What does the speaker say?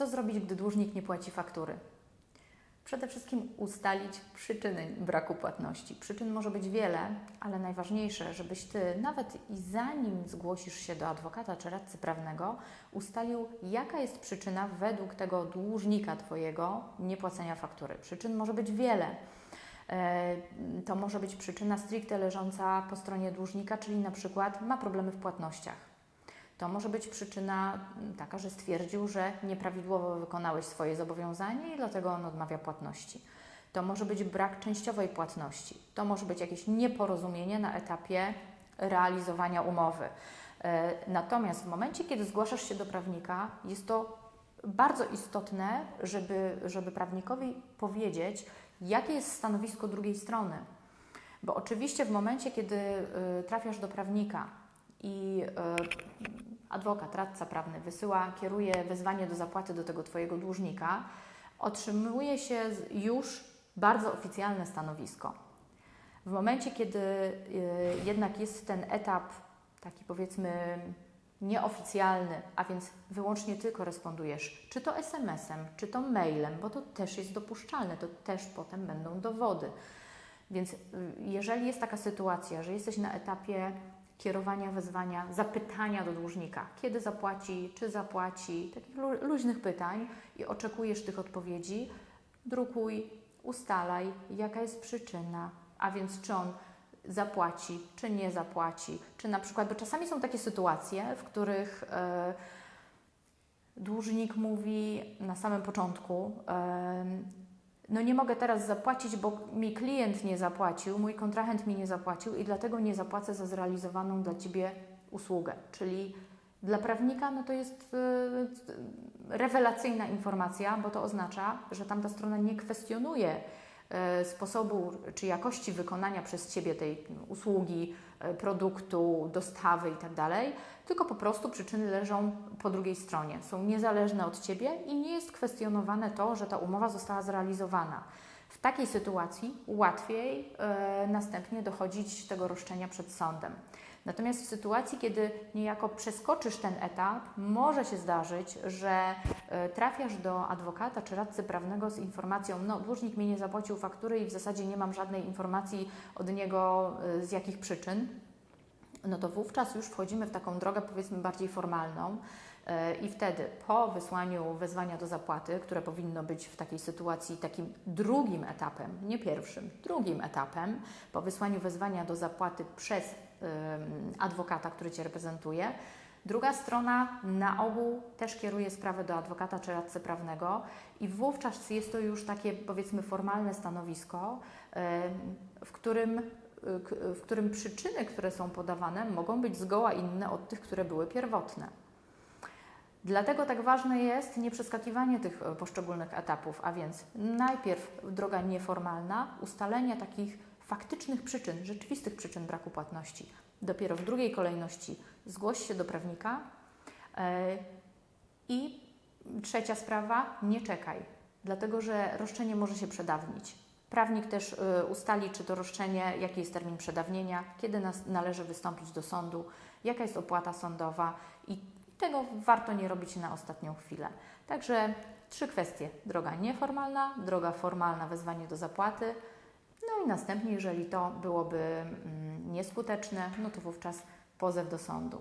Co zrobić, gdy dłużnik nie płaci faktury? Przede wszystkim ustalić przyczyny braku płatności. Przyczyn może być wiele, ale najważniejsze, żebyś Ty, nawet i zanim zgłosisz się do adwokata czy radcy prawnego, ustalił, jaka jest przyczyna według tego dłużnika Twojego niepłacenia faktury. Przyczyn może być wiele. E, To może być przyczyna stricte leżąca po stronie dłużnika, czyli na przykład ma problemy w płatnościach. To może być przyczyna mm, taka, że stwierdził, że nieprawidłowo wykonałeś swoje zobowiązanie i dlatego on odmawia płatności. To może być brak częściowej płatności. To może być jakieś nieporozumienie na etapie realizowania umowy. E, Natomiast w momencie, kiedy zgłaszasz się do prawnika, jest to bardzo istotne, żeby, żeby prawnikowi powiedzieć, jakie jest stanowisko drugiej strony. Bo oczywiście w momencie, kiedy y, trafiasz do prawnika i y, adwokat, radca prawny wysyła, kieruje wezwanie do zapłaty do tego Twojego dłużnika, otrzymuje się już bardzo oficjalne stanowisko. W momencie, kiedy y, jednak jest ten etap taki powiedzmy nieoficjalny, a więc wyłącznie Ty korespondujesz, czy to SMS-em, czy to mailem, bo to też jest dopuszczalne, to też potem będą dowody. Więc y, jeżeli jest taka sytuacja, że jesteś na etapie kierowania wezwania, zapytania do dłużnika, kiedy zapłaci, czy zapłaci, takich lu- luźnych pytań i oczekujesz tych odpowiedzi, drukuj, ustalaj, jaka jest przyczyna, a więc czy on zapłaci, czy nie zapłaci, czy na przykład, bo czasami są takie sytuacje, w których e, dłużnik mówi na samym początku, em, no nie mogę teraz zapłacić, bo mi klient nie zapłacił, mój kontrahent mi nie zapłacił i dlatego nie zapłacę za zrealizowaną dla Ciebie usługę. Czyli dla prawnika no to jest e, rewelacyjna informacja, bo to oznacza, że tamta strona nie kwestionuje sposobu czy jakości wykonania przez Ciebie tej usługi, e, produktu, dostawy itd., tylko po prostu przyczyny leżą po drugiej stronie. Są niezależne od Ciebie i nie jest kwestionowane to, że ta umowa została zrealizowana. W takiej sytuacji łatwiej e, następnie dochodzić tego roszczenia przed sądem. Natomiast w sytuacji, kiedy niejako przeskoczysz ten etap, może się zdarzyć, że e, trafiasz do adwokata czy radcy prawnego z informacją, no dłużnik mi nie zapłacił faktury i w zasadzie nie mam żadnej informacji od niego e, z jakich przyczyn, no to wówczas już wchodzimy w taką drogę powiedzmy bardziej formalną e, i wtedy po wysłaniu wezwania do zapłaty, które powinno być w takiej sytuacji takim drugim etapem, nie pierwszym, drugim etapem, po wysłaniu wezwania do zapłaty przez adwokata, który Cię reprezentuje, Druga strona na ogół też kieruje sprawę do adwokata czy radcy prawnego i wówczas jest to już takie powiedzmy formalne stanowisko, w którym w którym przyczyny, które są podawane, mogą być zgoła inne od tych, które były pierwotne. Dlatego tak ważne jest nie przeskakiwanie tych e, poszczególnych etapów, a więc najpierw droga nieformalna, ustalenie takich faktycznych przyczyn, rzeczywistych przyczyn braku płatności. Dopiero w drugiej kolejności zgłoś się do prawnika e, i trzecia sprawa, nie czekaj, dlatego że roszczenie może się przedawnić. Prawnik też y, ustali, czy to roszczenie, jaki jest termin przedawnienia, kiedy należy wystąpić do sądu, jaka jest opłata sądowa i tego warto nie robić na ostatnią chwilę. Także trzy kwestie: droga nieformalna, droga formalna, wezwanie do zapłaty. No i następnie, jeżeli to byłoby mm, nieskuteczne, no to wówczas pozew do sądu.